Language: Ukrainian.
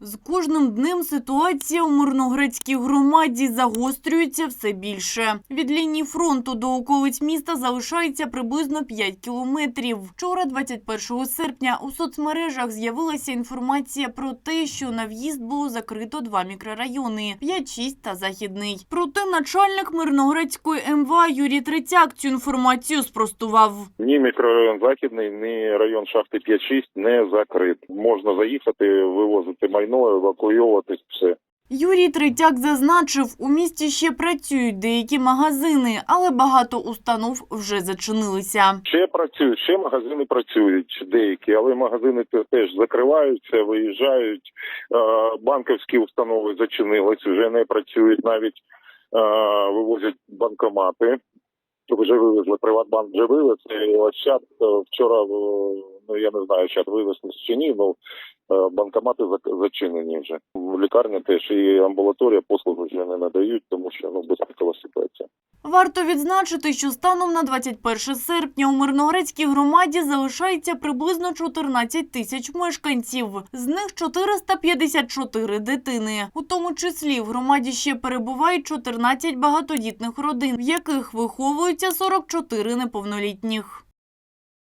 З кожним днем ситуація у Мирноградській громаді загострюється все більше. Від лінії фронту до околиць міста залишається приблизно 5 кілометрів. Вчора, 21 серпня, у соцмережах з'явилася інформація про те, що на в'їзд було закрито два мікрорайони – 5-6 та Західний. Проте начальник Мирноградської МВА Юрій Третяк цю інформацію спростував. Ні мікрорайон Західний, ні район шахти 5-6 не закрит. Можна заїхати, вивозити майно, евакуйовуватись, все. Юрій Третяк зазначив, у місті ще працюють деякі магазини, але багато установ вже зачинилися. Ще працюють, ще магазини працюють деякі, але магазини те- теж закриваються, виїжджають. Е, Банківські установи зачинились, вже не працюють, навіть е, вивозять банкомати. Вже вивезли, Приватбанк вже вивез. І Ощад вчора, е, ну я не знаю, чат вивезли чи ні, ну е, банкомати зачинені вже. В лікарні теж і амбулаторія послуги вже не надають, тому що ну безпекова ситуація. Варто відзначити, що станом на 21 серпня у Мирноградській громаді залишається приблизно 14 тисяч мешканців. З них 454 дитини. У тому числі в громаді ще перебувають 14 багатодітних родин, в яких виховуються 44 неповнолітніх.